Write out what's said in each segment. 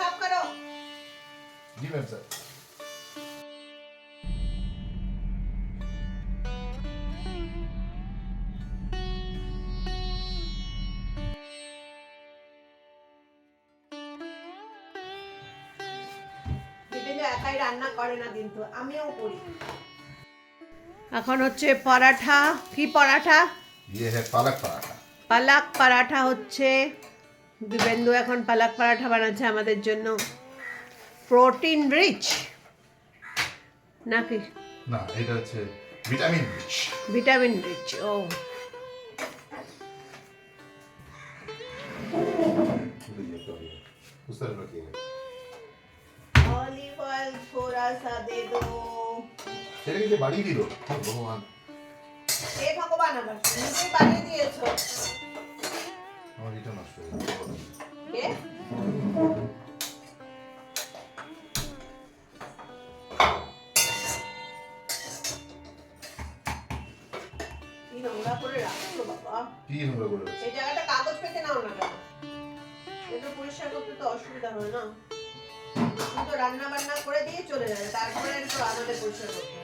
সাফ করো জি ma'am sir একাই রান্না করে না কিন্তু আমিও করি। এখন হচ্ছে পরাঠা কি পরাঠা? ইয়ে পালাক পরাঠা। পরাঠা হচ্ছে দিবেন্দু এখন পালাক পরাঠা বানাচ্ছে আমাদের জন্য। Protein rich. নাকি? না এটা হচ্ছে ভিটামিন রিচ। ভিটামিন রিচ ও। দে। ভগবান। এ ভগবান আমার এটা নষ্ট হয়ে কে? নোংরা করে রাখছো বাবা? কি নোংরা করে এই জায়গাটা কাগজ পেতে নাও না কেন? এটা পরিষ্কার করতে তো অসুবিধা হয় না। তো রান্না বান্না করে দিয়ে চলে যাবে তারপরে তো আমাদের পরিষ্কার করতে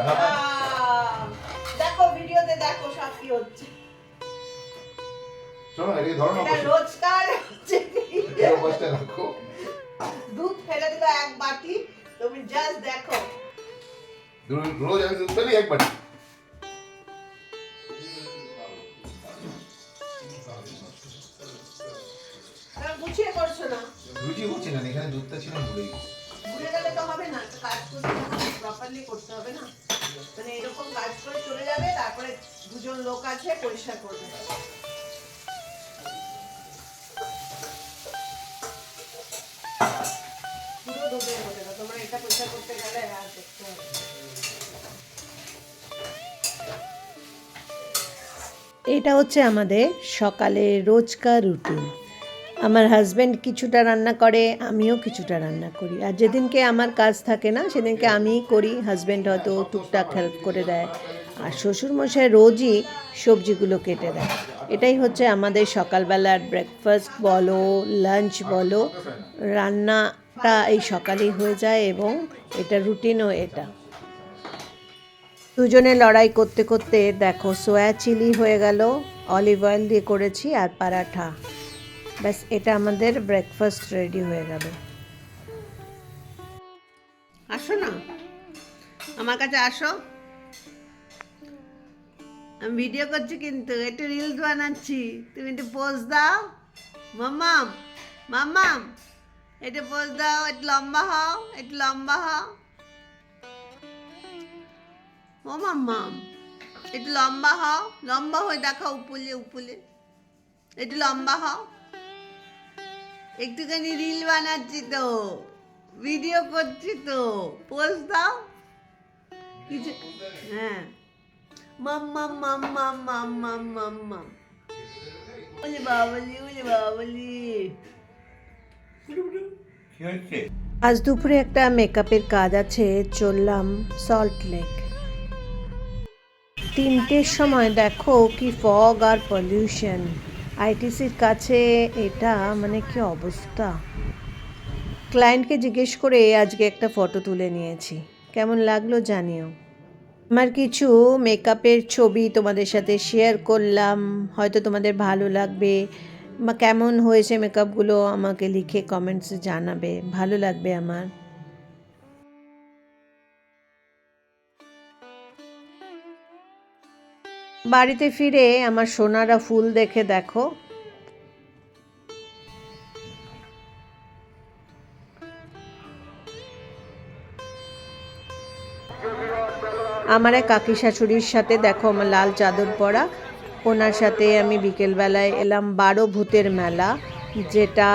আহ, দেখো ভিডিওতে দেখো সব কি হচ্ছে। এটাকে ধরো না রোজকার হচ্ছে এর রাখো দুধ ফেলে দিল এক বাটি তুমি জাস্ট দেখো। রোজ আমি দুধ ফেলি এক বাটি। গুছিয়ে করছ না? এখানে দুধটা ছিল ভুলে গেছি। ভুলে গেলে তো হবে না কাজ করতে প্রপারলি করতে হবে না। মানে এরকম কাজ করে চলে যাবে তারপরে দুজন লোক আছে পরিষ্কার করবে। এটা এটা হচ্ছে আমাদের সকালে রোজকার রুটিন। আমার হাজব্যান্ড কিছুটা রান্না করে, আমিও কিছুটা রান্না করি। আর যেদিনকে আমার কাজ থাকে না, সেদিনকে আমিই করি। হাজব্যান্ড হয়তো টুকটাক হেল্প করে দেয়। আর শ্বশুরমশাই রোজই সবজিগুলো কেটে দেয়। এটাই হচ্ছে আমাদের সকালবেলার ব্রেকফাস্ট বলো লাঞ্চ বলো রান্নাটা এই সকালেই হয়ে যায় এবং এটা রুটিনও এটা। দুজনে লড়াই করতে করতে দেখো সোয়া চিলি হয়ে গেল অলিভ অয়েল দিয়ে করেছি আর পারাঠা। ব্যাস, এটা আমাদের ব্রেকফাস্ট রেডি হয়ে গেল। আসো না? আমার কাছে আসো। আমি ভিডিও করছি কিন্তু, একটু রিলস বানাচ্ছি। তুমি একটু পোজ দাও। মাম্মাম মাম্মাম। একটু পোজ দাও একটু লম্বা হও একটু লম্বা হও ও মাম্মাম একটু লম্বা হও লম্বা হয়ে দেখাও উপলে উপলে একটু লম্বা হও একটুখানি রিল বানাচ্ছি তো ভিডিও করছি তো পোস্ট দাও কিছু হ্যাঁ মাম মাম মাম মাম মাম মাম মাম মাম বাবলি ওলে বাবলি আজ দুপুরে একটা মেকআপের কাজ আছে, চললাম সল্ট লেক। তিনটের সময় দেখো কি ফগ আর পলিউশন। আইটিসির কাছে এটা মানে কি অবস্থা? ক্লায়েন্টকে জিজ্ঞেস করে আজকে একটা ফটো তুলে নিয়েছি। কেমন লাগল জানিও। আমার কিছু মেকআপের ছবি তোমাদের সাথে শেয়ার করলাম, হয়তো তোমাদের ভালো লাগবে। কেমন হয়েছে মেকআপগুলো আমাকে লিখে কমেন্টসে জানাবে। ভালো লাগবে আমার। বাড়িতে ফিরে আমার সোনারা ফুল দেখে দেখো। আমার এক কাকি শাশুড়ির সাথে দেখো আমার লাল চাদর পরা। ওনার সাথে আমি বিকেলবেলায় এলাম বারো ভূতের মেলা, যেটা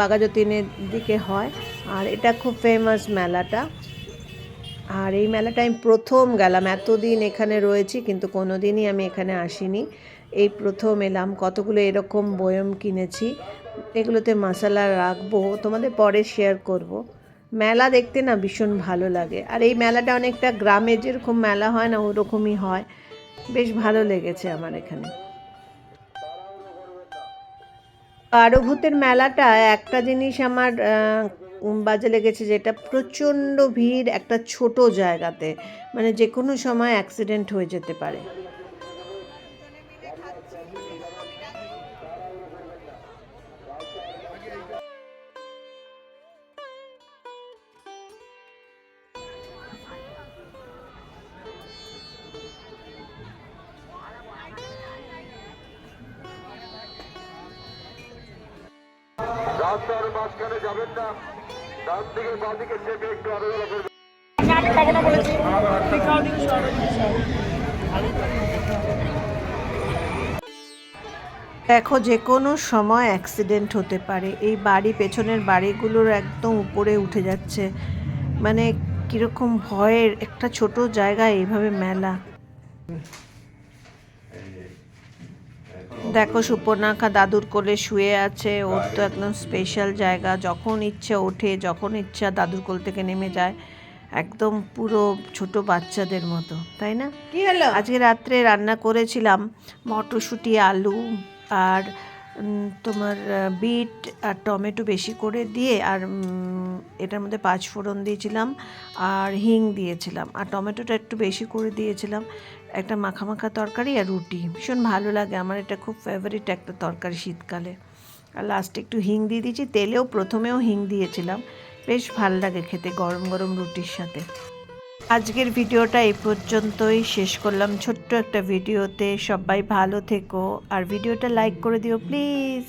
বাঘাযতীনের দিকে হয়, আর এটা খুব ফেমাস মেলাটা। আর এই মেলাটা আমি প্রথম গেলাম, এতদিন এখানে রয়েছি, কিন্তু কোনো দিনই আমি এখানে আসিনি। এই প্রথম এলাম, কতগুলো এরকম বয়ম কিনেছি, এগুলোতে মশলা রাখব, তোমাদের পরে শেয়ার করব। মেলা দেখতে না ভীষণ ভালো লাগে, আর এই মেলাটা অনেকটা গ্রামে যেরকম মেলা হয় না, ওরকমই হয়। বেশ ভালো লেগেছে আমার এখানে। বারোভূতের মেলাটা একটা জিনিস আমার বাজে লেগেছে যেটা প্রচণ্ড ভিড় একটা ছোট জায়গাতে মানে যে কোনো সময় অ্যাক্সিডেন্ট হয়ে যেতে পারে। মাঝখানে যাবেন না। ডান দিকে দিকে চেপে একটু আলাদা করবেন। দেখো, যে কোনো সময় অ্যাক্সিডেন্ট হতে পারে। এই বাড়ি, পেছনের বাড়িগুলোর একদম উপরে উঠে যাচ্ছে। মানে কীরকম ভয়ের একটা ছোট জায়গায় এইভাবে মেলা। দেখো সুপর্ণাখা দাদুর কোলে শুয়ে আছে ওর তো একদম স্পেশাল জায়গা। যখন ইচ্ছে ওঠে যখন ইচ্ছা দাদুর কোল থেকে নেমে যায় একদম পুরো ছোট বাচ্চাদের মতো তাই না? কি হলো? আজকে রাত্রে রান্না করেছিলাম মটরশুঁটি আলু আর তোমার বিট আর টমেটো বেশি করে দিয়ে আর এটার মধ্যে পাঁচ ফোড়ন দিয়েছিলাম আর হিং দিয়েছিলাম। আর টমেটোটা একটু বেশি করে দিয়েছিলাম। একটা মাখা মাখা তরকারি আর রুটি। ভীষণ ভালো লাগে। আমার এটা খুব ফেভারিট একটা তরকারি শীতকালে। আর লাস্টে একটু হিং দিয়ে দিয়েছি। তেলেও প্রথমেও হিং দিয়েছিলাম। বেশ ভালো লাগে খেতে গরম গরম রুটির সাথে। আজকের ভিডিওটা এই পর্যন্তই। শেষ করলাম ছোট্ট একটা ভিডিওতে। সবাই ভালো থেকো। আর ভিডিওটা লাইক করে দিও প্লিজ